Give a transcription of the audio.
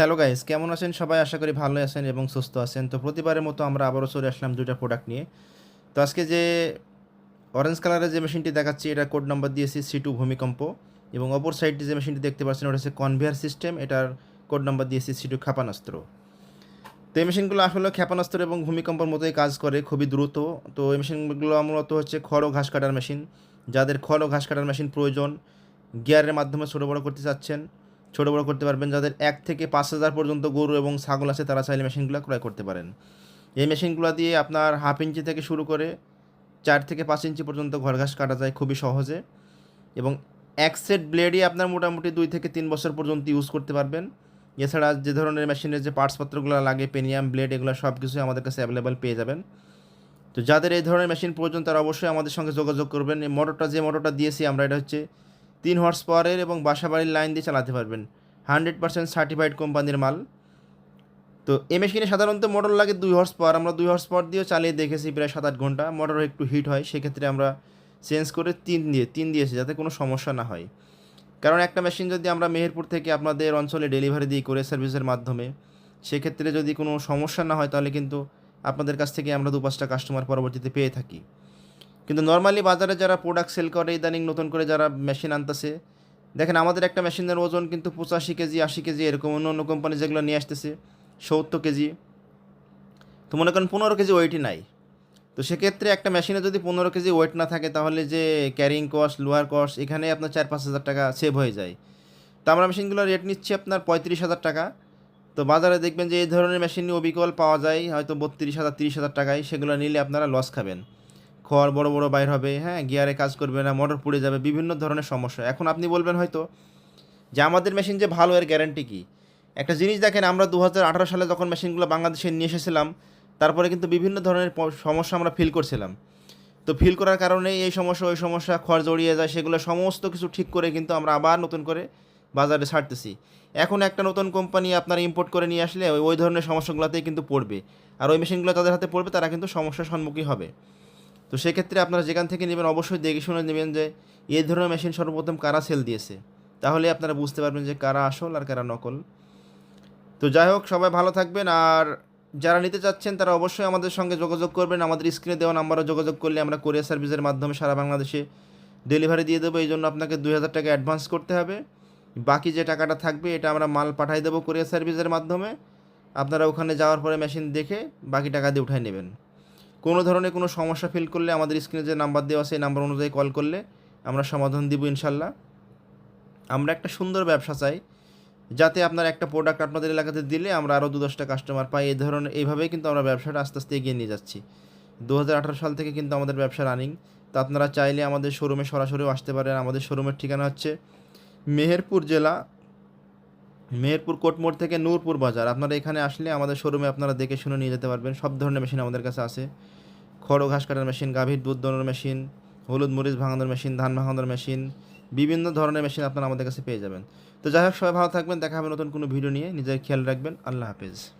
Hello guys, কেমন আছেন? সবাই আশা করি ভালো আছেন এবং সুস্থ আছেন। তো প্রতিবারের মতো আমরা আবারও চলে আসলাম দুইটা প্রোডাক্ট নিয়ে। তো আজকে যে অরেঞ্জ কালারের যে মেশিনটি দেখাচ্ছি, এটা কোড নাম্বার দিয়েছি সি টু ভূমিকম্প। এবং অপর সাইডটি যে মেশিনটি দেখতে পাচ্ছেন, ওটা হচ্ছে কনভেয়ার সিস্টেম এটার কোড নাম্বার দিয়েছি সি টু ক্ষেপণাস্ত্র। তো এই মেশিনগুলো আসলে ক্ষেপণাস্ত্র এবং ভূমিকম্পর মতোই কাজ করে, খুবই দ্রুত। তো এই মেশিনগুলো মূলত হচ্ছে খড় ও ঘাস কাটার মেশিন যাদের খড় ও ঘাস কাটার মেশিন প্রয়োজন গিয়ারের মাধ্যমে ছোটো বড়ো করতে চাচ্ছেন ছোটো বড়ো করতে পারবেন, যাদের এক থেকে পাঁচ হাজার পর্যন্ত গরু এবং ছাগল আছে, তারা চাইলে মেশিনগুলো ক্রয় করতে পারেন। এই মেশিনগুলো দিয়ে আপনার হাফ ইঞ্চি থেকে শুরু করে চার থেকে পাঁচ ইঞ্চি পর্যন্ত ঘর ঘাস কাটা যায় খুবই সহজে এবং এক সেট ব্লেডই আপনার মোটামুটি দুই থেকে তিন বছর পর্যন্ত ইউজ করতে পারবেন। এছাড়া যে ধরনের মেশিনের যে পার্টসপত্রগুলো লাগে, পেনিয়াম, ব্লেড, এগুলো সব কিছুই আমাদের কাছে অ্যাভেলেবেল পেয়ে যাবেন। তো যাদের এই ধরনের মেশিন প্রয়োজন, তারা অবশ্যই আমাদের সঙ্গে যোগাযোগ করবেন। এই মোটরটা, যে মোটরটা দিয়েছি আমরা, এটা হচ্ছে তিন হর্স পাওয়ারের এবং বাসাবাড়ির লাইন দিয়ে চালাতে পারবেন। হান্ড্রেড পার্সেন্ট সার্টিফাইড কোম্পানির মাল। তো এই মেশিনে সাধারণত মোটর লাগে দুই হর্স পাওয়ার আমরা দুই হর্স পাওয়ার দিয়েও চালিয়ে দেখেছি প্রায় সাত আট ঘণ্টা। মোটর একটু হিট হয়, সেক্ষেত্রে আমরা চেঞ্জ করে তিন দিয়ে, তিন দিয়েছি যাতে কোনো সমস্যা না হয়। কারণ একটা মেশিন যদি আমরা মেহেরপুর থেকে আপনাদের অঞ্চলে ডেলিভারি দিই করে সার্ভিসের মাধ্যমে, সেক্ষেত্রে যদি কোনো সমস্যা না হয়, তাহলে কিন্তু আপনাদের কাছ থেকে আমরা দু পাঁচটা কাস্টমার পরবর্তীতে পেয়ে থাকি। কিন্তু নর্মালি বাজারে যারা প্রোডাক্ট সেল করে, ইদানিং নতুন করে যারা মেশিন আনতেছে, দেখেন আমাদের একটা মেশিনের ওজন কিন্তু পঁচাশি কেজি, আশি কেজি এরকম অন্য অন্য কোম্পানি যেগুলো নিয়ে আসতেছে, সত্তর কেজি। তো মনে করেন পনেরো কেজি ওয়েটই নাই। তো সেক্ষেত্রে একটা মেশিনে যদি পনেরো কেজি ওয়েট না থাকে, তাহলে যে ক্যারিং কস্ট লোয়ার কস্ট এখানে আপনার চার পাঁচ হাজার টাকা সেভ হয়ে যায়। তো আমরা মেশিনগুলোর রেট নিচ্ছি আপনার পঁয়ত্রিশ হাজার টাকা। তো বাজারে দেখবেন যে এই ধরনের মেশিন অবিকল পাওয়া যায়, হয়তো বত্রিশ হাজার, তিরিশ হাজার টাকায়, সেগুলো নিলে আপনারা লস খাবেন। খড় বড় বড় বাইর হবে হ্যাঁ গিয়ারে কাজ করবে না, মোটর পুড়ে যাবে, বিভিন্ন ধরনের সমস্যা। এখন আপনি বলবেন হয়তো যে আমাদের মেশিন যে ভালো, এর গ্যারান্টি কী? একটা জিনিস দেখেন, আমরা দু হাজার আঠেরো সালে যখন মেশিনগুলো বাংলাদেশে নিয়ে এসেছিলাম, তারপরে কিন্তু বিভিন্ন ধরনের সমস্যা আমরা ফিল করছিলাম। তো ফিল করার কারণে এই সমস্যা, ওই সমস্যা, খড় জড়িয়ে যায়, সেগুলো সমস্ত কিছু ঠিক করে কিন্তু আমরা আবার নতুন করে বাজারে ছাড়তেছি। এখন একটা নতুন কোম্পানি আপনার ইম্পোর্ট করে নিয়ে আসলে ওই- ওই ধরনের সমস্যাগুলোতেই কিন্তু পড়বে। আর ওই মেশিনগুলো তাদের হাতে পড়বে, তারা কিন্তু সমস্যার সম্মুখীন হবে। তো সেক্ষেত্রে আপনারা যেখান থেকে নেবেন, অবশ্যই দেখে শুনে নেবেন যে এই ধরনের মেশিন সর্বপ্রথম কারা সেল দিয়েছে। তাহলে আপনারা বুঝতে পারবেন যে কারা আসল আর কারা নকল। তো যাই হোক, সবাই ভালো থাকবেন আর যারা নিতে চাচ্ছেন, তারা অবশ্যই আমাদের সঙ্গে যোগাযোগ করবেন। আমাদের স্ক্রিনে দেওয়া নাম্বারে যোগাযোগ করলে আমরা কোরিয়ার সার্ভিসের মাধ্যমে সারা বাংলাদেশে ডেলিভারি দিয়ে দেবো। এই জন্য আপনাকে দুই হাজার টাকা অ্যাডভান্স করতে হবে। বাকি যে টাকাটা থাকবে, এটা আমরা মাল পাঠিয়ে দেবো কোরিয়ার সার্ভিসের মাধ্যমে। আপনারা ওখানে যাওয়ার পরে মেশিন দেখে বাকি টাকা দিয়ে উঠাই নেবেন। কোনো ধরনের কোনো সমস্যা ফিল করলে আমাদের স্ক্রিনে যে নাম্বার দেওয়া এই নাম্বার অনুযায়ী কল করলে আমরা সমাধান দিব ইনশাল্লাহ। আমরা একটা সুন্দর ব্যবসা চাই, যাতে আপনার একটা প্রোডাক্ট আপনাদের এলাকাতে দিলে আমরা আরও দু দশটা কাস্টমার পাই। এই ধরনের, এইভাবেই কিন্তু আমরা ব্যবসাটা আস্তে আস্তে এগিয়ে নিয়ে যাচ্ছি। দু হাজার আঠেরো সাল থেকে কিন্তু আমাদের ব্যবসা রানিং তো আপনারা চাইলে আমাদের শোরুমে সরাসরিও আসতে পারেন। আমাদের শোরুমের ঠিকানা হচ্ছে মেহেরপুর জেলা মেহেরপুর কোটমোড় থেকে নূরপুর বাজার। আপনারা এখানে আসলে আমাদের শোরুমে আপনারা দেখে শুনে নিয়ে যেতে পারবেন। সব ধরনের মেশিন আমাদের কাছে আছে। খড় ঘাস কাটার মেশিন গাভীর দুধ দোনোর মেশিন হলুদ মরিচ ভাঙানোর মেশিন ধান ভাঙানোর মেশিন বিভিন্ন ধরনের মেশিন আপনারা আমাদের কাছে পেয়ে যাবেন। তো যাই হোক, সবাই ভালো থাকবেন। দেখা হবে নতুন কোনো ভিডিও নিয়ে। নিজের খেয়াল রাখবেন। আল্লাহ হাফেজ।